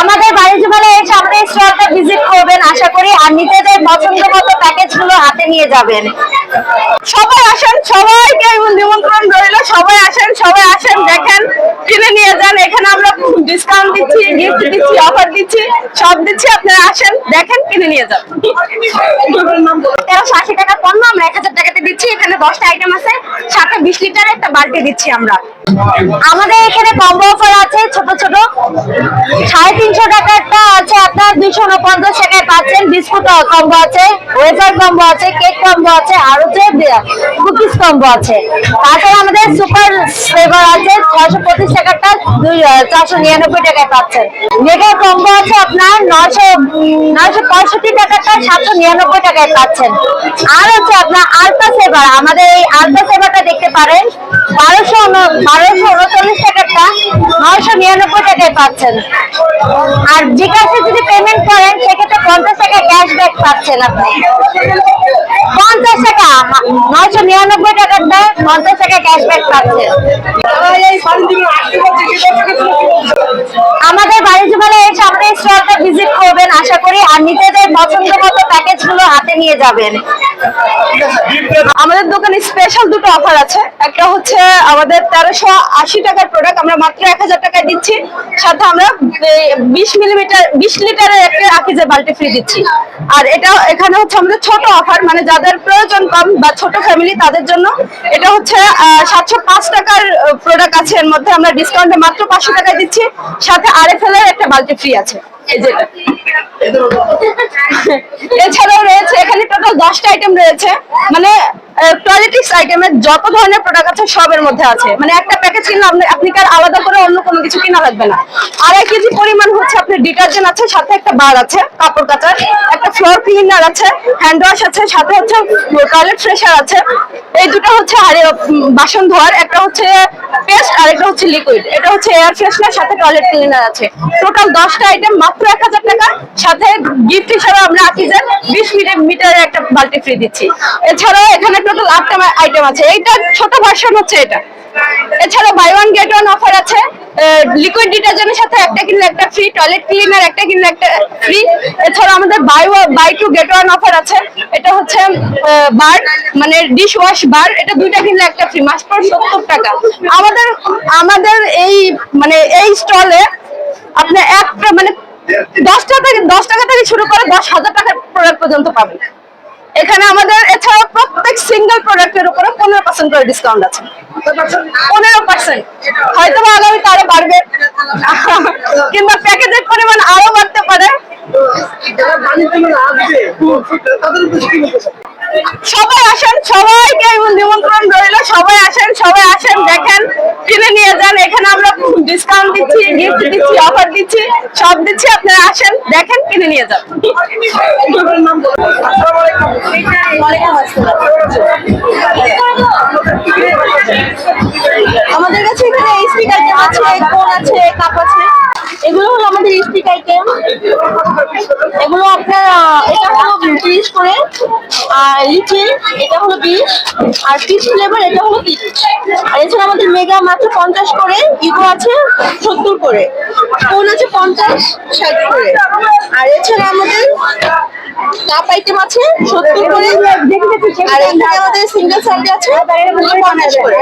আমাদের বাণিজ্য মেলায় এসে আমাদের স্টলটা ভিজিট করবেন, আশা করি। আর নিজেদের পছন্দ মতো প্যাকেজগুলো হাতে নিয়ে যাবেন। সবাই আসেন, সবাইকে নিমন্ত্রণ রইল, সবাই আসেন সবাই আসেন দেখেন কিনে নিয়ে যান এখানে আমরা ডিসকাউন্ট দিচ্ছি গিফট দিচ্ছি অফার দিচ্ছি, সব দিচ্ছি, আপনারা আসেন, দেখেন, কিনে নিয়ে যান। তেরোশো আশি টাকা পণ্য, আমরা এক হাজার টাকাতে দিচ্ছি, এখানে দশটা আইটেম আছে, সাথে বিশ লিটারের একটা বালতি দিচ্ছি আমরা। আমাদের এখানে কম্বো অফার আছে, ছোট ছোট। সাড়ে তিনশো টাকারটা আছে আপনার, দুইশো উনপঞ্চাশ টাকায় পাচ্ছেন, বিস্কুট কম্বো আছে ওয়েফার কম্বো আছে কেক কম্বো আছে, আর হচ্ছে কুকিজ কম্বো আছে। তাছাড়া আমাদের সুপার ফ্লেভার আছে, ছয়শো পঁচিশ টাকারটা, দুই চারশো নিরানব্বই টাকায় পাচ্ছেন। আছে আপনার নয়শো নয়শো পঁয়ষট্টি টাকাটা সাতশো নিরানব্বই টাকায় পাচ্ছেন। আর হচ্ছে আপনার আলতা সেবার আমাদের এই আলতা সেবাটা দেখতে পারেন। বারোশো বারোশো উনচল্লিশ টাকাটা নয়শো নিরানব্বই টাকায় পাচ্ছেন। আর বিকাশে যদি পেমেন্ট করেন, সেক্ষেত্রে পঞ্চাশ টাকা ক্যাশব্যাক পাচ্ছেন আপনি। পঞ্চাশ টাকা নয়শো নিরানব্বই টাকাটা পঞ্চাশ টাকা ক্যাশব্যাক পাচ্ছেন। আমাদের বাণিজ্য মেলায় এসে আমাদের স্টলটা ভিজিট করবেন, আশা করি। আর নিজেদের পছন্দ মতো প্যাকেজগুলো হাতে নিয়ে যাবেন। আমাদের দোকানে স্পেশাল দুটো অফার আছে। একটা হচ্ছে আমাদের তেরোশো আশি টাকার প্রোডাক্ট আমরা মাত্র এক হাজার টাকায় দিচ্ছি। সাথে আমরা বিশ মিলিমিটার বিশ লিটারের একটা আকিজের বালতি ফ্রি দিচ্ছি। আর এটা এখানে হচ্ছে আমাদের ছোট অফার মানে যাদের প্রয়োজন কম বা ছোট ফ্যামিলি তাদের জন্য। এটা হচ্ছে সাতশো পাঁচ টাকার প্রোডাক্ট আছে। এর মধ্যে আমরা ডিসকাউন্টে মাত্র পাঁচশো টাকায় দিচ্ছি। সাথে আরএফএল এর একটা বালতি ফ্রি আছে। এছাড়াও রয়েছে, এখানে টোটাল দশটা আইটেম রয়েছে। মানে টয়লেটিক্স আইটেমের যত ধরনের প্রোডাক্ট আছে, সবের মধ্যে আছে। মানে একটা প্যাকেজ কিনলে আপনি আপনি কি আর আলাদা করে অন্য কোনো কিছু কিনা লাগবে না। আড়াই কেজি পরিমাণ হচ্ছে আপনার ডিটারজেন্ট আছে, সাথে একটা বার আছে, কাপড় কাচার। একটা ফ্লোর ক্লিনার আছে হ্যান্ড ওয়াশ আছে, সাথে হচ্ছে টয়লেট ফ্রেশার আছে। এই দুটো হচ্ছে আর বাসন ধোয়ার, একটা হচ্ছে পেস্ট আর একটা হচ্ছে লিকুইড এটা হচ্ছে এয়ার ফ্রেশনার সাথে টয়লেট ক্লিনার আছে। টোটাল দশটা আইটেম মাত্র এক হাজার টাকা। সাথে গিফট হিসাবে আমরা আকিজের বিশ মিটার মিটারের একটা বালতি ফ্রি দিচ্ছি। এছাড়াও এখানে টোটাল আটটা আইটেম আছে। এইটা ছোট ভার্সন হচ্ছে এটা। এছাড়া buy one get one offer আছে। লিকুইড ডিটারজেন্টের সাথে একটা কিনলে একটা ফ্রি টয়লেট ক্লিনার একটা কিনলে একটা ফ্রি এছাড়া আমাদের buy buy two get one offer আছে। এটা হচ্ছে বার মানে ডিশ ওয়াশ বার এটা দুইটা কিনলে একটা ফ্রি মাস পর সত্তর টাকা। আমাদের আমাদের এই মানে এই স্টলে আপনি একটা মানে দশ টাকা থেকে, দশ টাকা থেকে শুরু করে দশ হাজার টাকার প্রোডাক্ট পর্যন্ত পাবেন এখানে আমাদের এছাড়া প্রত্যেক সিঙ্গেল প্রোডাক্টের উপরে পনেরো পার্সেন্ট করে ডিসকাউন্ট আছে। পনেরো পার্সেন্ট হয়তো বা আগামী আরও বাড়বে। কিংবা প্যাকেজের পরিমাণ আরও বাড়তে পারে। সবাই আসেন সবাইকে নিমন্ত্রণ রইল সবাই আসেন সবাই আসেন দেখেন কিনে নিয়ে যান এখানে আমরা ডিসকাউন্ট দিচ্ছি গিফট দিচ্ছি অফার দিচ্ছি সব দিচ্ছি আপনারা আসেন দেখেন কিনে নিয়ে যান। আমাদের কাছে এখানে আইটেম আছে কোন আছে কাপ আছে। এগুলো হলো আমাদের স্টিক আইটেম এগুলো আপনার, এটা হলো তিরিশ করে, আর লিচি এটা হলো বিশ আর পিস ফ্লেভার এটা হলো তিরিশ আর এছাড়া আমাদের মেগা মাত্র পঞ্চাশ করে ইগো আছে সত্তর করে কোন আছে পঞ্চাশ, ষাট করে। আর এছাড়া আমাদের কাপ আইটেম আছে সত্তর করে, আর এখানে আমাদের সিঙ্গেল সাইড আছে পঞ্চাশ করে।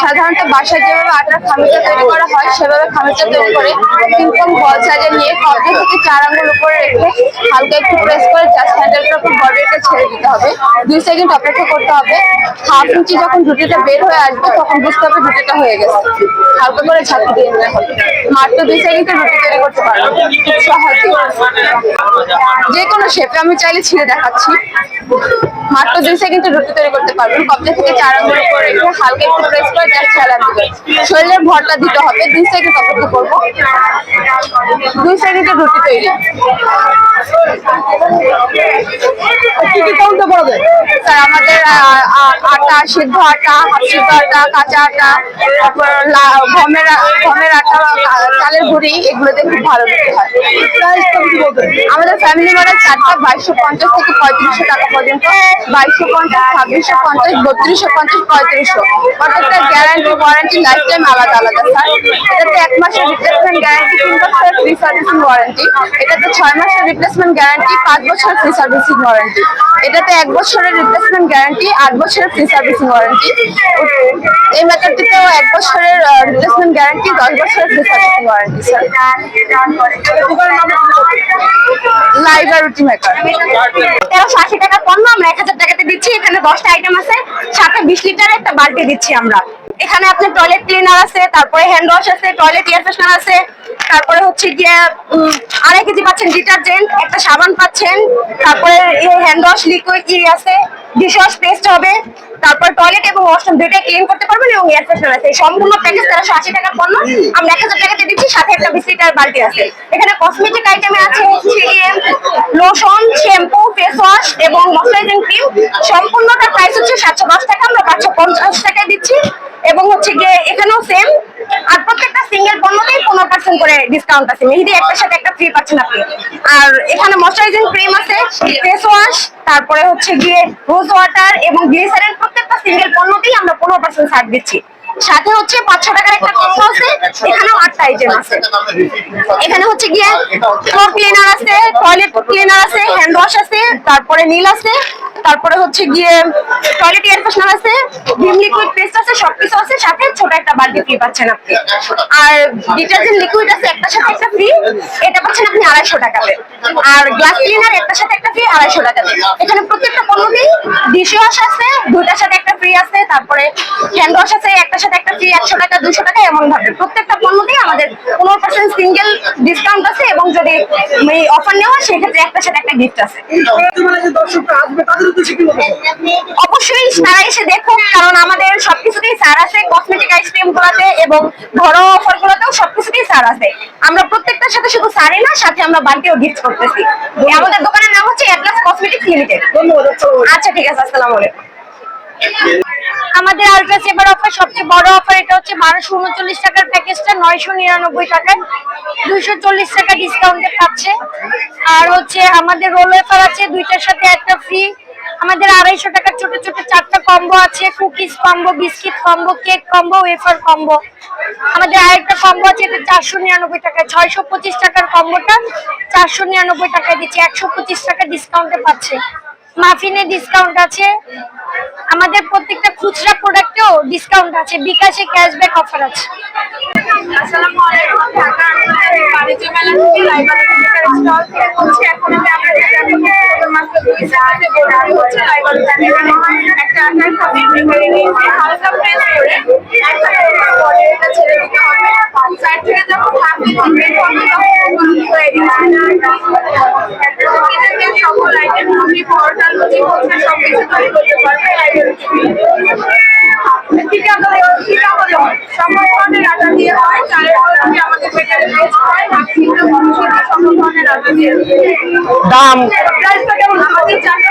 সাধারণত বাসায় যেভাবে আটার খামিরটা তৈরি করা হয়, সেভাবে খামিরটা তৈরি করে। তিনকম বল নিয়ে কর্নার থেকে চার আঙ্গুল উপরে রেখে হালকা একটু প্রেস করে জাস্ট হ্যান্ডেলটার উপর বডিটা ছেড়ে দিতে হবে। দুই সেকেন্ড অপেক্ষা করতে হবে। হাফ ইঞ্চি যখন রুটিটা বের হয়ে আসবে, তখন বুঝতে হবে রুটিটা হয়ে গেছে। হালকা করে ঝাঁকি দিয়ে নিতে হবে। মাত্র দুই সেকেন্ডে রুটি তৈরি করতে সহজে যে কোনো শেপে আমি চাইলে ছিঁড়ে দেখাচ্ছি। মাত্র দুই সেকেন্ডে রুটি তৈরি করতে পারবেন। কবজা থেকে চার আঙ্গুল উপর রেখে হালকা একটু প্রেস করে জাস্ট ফেলান দিবেন। শরীরের ভরটা দিতে হবে। দুই সেকেন্ড অপেক্ষা করব। দুই সেকেন্ডে রুটি তৈরি। কি কি কাউন্টে পড়া যায় স্যার আমাদের আটা সিদ্ধ আটা সিদ্ধ আটা কাঁচা আটা তারপর গমের গমের আটা চালের গুঁড়ি এগুলোতে খুব ভালো বিক্রি হয়। আমাদের ফ্যামিলি মডেল চারটা বাইশশো পঞ্চাশ থেকে পঁয়ত্রিশশো টাকা পর্যন্ত। বাইশশো পঞ্চাশ ছাব্বিশশো পঞ্চাশ বত্রিশশো পঞ্চাশ পঁয়ত্রিশশো। প্রত্যেকটা গ্যারান্টি ওয়ারেন্টি লাইফ টাইম আলাদা আলাদা স্যার। এটাতে এক মাসের রিপ্লেসমেন্ট গ্যারান্টি তিন বছরের ফ্রি সার্ভিসিং ওয়ারেন্টি এটাতে ছয় মাসের রিপ্লেসমেন্ট গ্যারান্টি পাঁচ বছরের ফ্রি সার্ভিসিং ওয়ারেন্টি এটাতে এক বছরের রিপ্লেসমেন্ট গ্যারান্টি আট বছরের ফ্রি সার্ভিসিং ওয়ারেন্টি এই মেথডটিতেও এক বছরের রিপ্লেসমেন্ট গ্যারান্টি দশ বছরের ফ্রি সার্ভিসিং ওয়ারেন্টি লাইভ আর রুটি টাকার পণ্য আমরা এক হাজার টাকাতে দিচ্ছি। এখানে দশটা আইটেম আছে। সাথে বিশ লিটারের একটা বালতি দিচ্ছি আমরা। এখানে আপনার টয়লেট ক্লিনার আছে, তারপরে হ্যান্ড ওয়াশ আছে টয়লেট এয়ার ফ্রেশনার আছে, তারপরে হচ্ছে গিয়ে আড়াই কেজি পাচ্ছেন ডিটারজেন্ট একটা সাবান পাচ্ছেন, তারপরে হ্যান্ড ওয়াশ লিকুইড আছে। ডিশ ওয়াশ পেস্ট হবে, তারপর টয়লেট এবং ওয়াশরুম দুইটাই ক্লিন করতে পারবেন এবং এয়ার ফ্রেশনার আছে। সম্পূর্ণ প্যাকেজ তেরোশো আশি টাকার পণ্য। আমরা এক হাজার টাকাতে দিচ্ছি, সাথে একটা বিশ লিটার বালতি আছে। এখানে কসমেটিক আইটেমে আছে লোশন শ্যাম্পু ফেস ওয়াশ এবং ময়শ্চারাইজিং ক্রিম সম্পূর্ণটার প্রাইস হচ্ছে সাতশো দশ টাকা, আমরা পাঁচশো পঞ্চাশ টাকায় দিচ্ছি। এবং হচ্ছে গিয়ে এখানেও সেম আর প্রত্যেকটা সিঙ্গেল পণ্যতেই পনেরো পার্সেন্ট করে ডিসকাউন্ট আছে। মেহেদি একটার সাথে একটা ফ্রি পাচ্ছেন আপনি। আর এখানে ময়শ্চারাইজিং ক্রিম আছে ফেস ওয়াশ তারপরে হচ্ছে গিয়ে রোজ ওয়াটার এবং গ্লিসারিন প্রত্যেকটা সিঙ্গেল পণ্যতেই আমরা পনেরো পার্সেন্ট ছাড় দিচ্ছি। সাথে হচ্ছে পাঁচশো টাকার একটা কম্বো আছে, এখানেও আটটা আইটেম আছে। এখানে হচ্ছে গিয়ে ফ্লোর ক্লিনার আছে টয়লেট ক্লিনার আছে হ্যান্ড ওয়াশ আছে, তারপরে নীল আছে, তারপরে হচ্ছে গিয়ে টয়লেট এয়ার ফ্রেশনার আছে লিকুইড পেস্ট আছে সবকিছু আছে সাথে ছোট একটা বালতি ফ্রি পাচ্ছেন আপনি। আর ডিটারজেন্ট লিকুইড আছে একটার সাথে একটা ফ্রি এটা পাচ্ছেন আপনি আড়াইশো টাকাতে। আর গ্লাস ক্লিনার একটার সাথে একটা ফ্রি আড়াইশো টাকাতে। এখানে প্রত্যেকটা পণ্যতেই ডিশ ওয়াশ আছে দুইটার সাথে একটা ফ্রি আছে তারপরে হ্যান্ড ওয়াশ আছে একটার সাথে একটা ফ্রি একশো টাকা দুশো টাকা এমন ভাবে। প্রত্যেকটা পণ্যতেই আমাদের পনেরো পার্সেন্ট সিঙ্গেল ডিসকাউন্ট আছে এবং যদি অফার নেওয়া হয় সেক্ষেত্রে একটার সাথে একটা গিফট আছে। অবশ্যই তারা এসে দেখুন কারণ আমাদের সবকিছুতেই স্যার আছে কসমেটিক আইসক্রিম গুলাতে এবং ঘরোয়া অফার গুলোতেও সবকিছুতেই স্যার আছে আমরা প্রত্যেকটার সাথে শুধু স্যারই না, সাথে আমরা বাড়িতেও গিফট করতেছি। আমাদের দোকানের নাম হচ্ছে এটলাস কসমেটিক্স লিমিটেড আচ্ছা ঠিক আছে, আসসালামু আলাইকুম। আমাদের আলট্রা সেভার অফার সবচেয়ে বড় অফার এটা হচ্ছে বারোশো উনচল্লিশ টাকার প্যাকেজটা নয়শো নিরানব্বই টাকায়। দুইশো চল্লিশ টাকা ডিসকাউন্টে পাচ্ছে। আর হচ্ছে আমাদের রোল ওয়েফার আছে, দুইটার সাথে একটা ফ্রি আমাদের আড়াইশো টাকার ছোট ছোট চারটা কম্বো আছে, cookies combo, biscuit combo, cake combo, wafer combo. আমাদের আরেকটা কম্বো আছে, এটা চারশো নিরানব্বই টাকায়। ছয়শো পঁচিশ টাকার কম্বোটা চারশো নিরানব্বই টাকায় দিচ্ছে। একশো পঁচিশ টাকা ডিসকাউন্টে পাচ্ছে। মাফিনে ডিসকাউন্ট আছে। আমাদের প্রত্যেকটা খুচরা প্রোডাক্টেও ডিসকাউন্ট আছে। বিকাশে ক্যাশব্যাক অফার আছে। আসসালামু আলাইকুম, ঢাকা বাণিজ্য মেলা স্টল। একটা আটার খাবি হালকা প্রেস করে একটা পরে ছেড়ে দিতে হবে। সাইড থেকে যখন খাবি কমপ্লিট হবে তখন সকল আইটেম আপনি পরোটা লুচি তৈরি করতে পারবে লাইব্রেরি ঠিক আছে ঠিক আছে সকল ধরনের আটা দিয়ে হয় চালের বরফি আমাদের বেকারে হয় মশলা ধরনের আটা দিয়ে। দাম। প্রাইসটা কেমন? আমাদের চারটা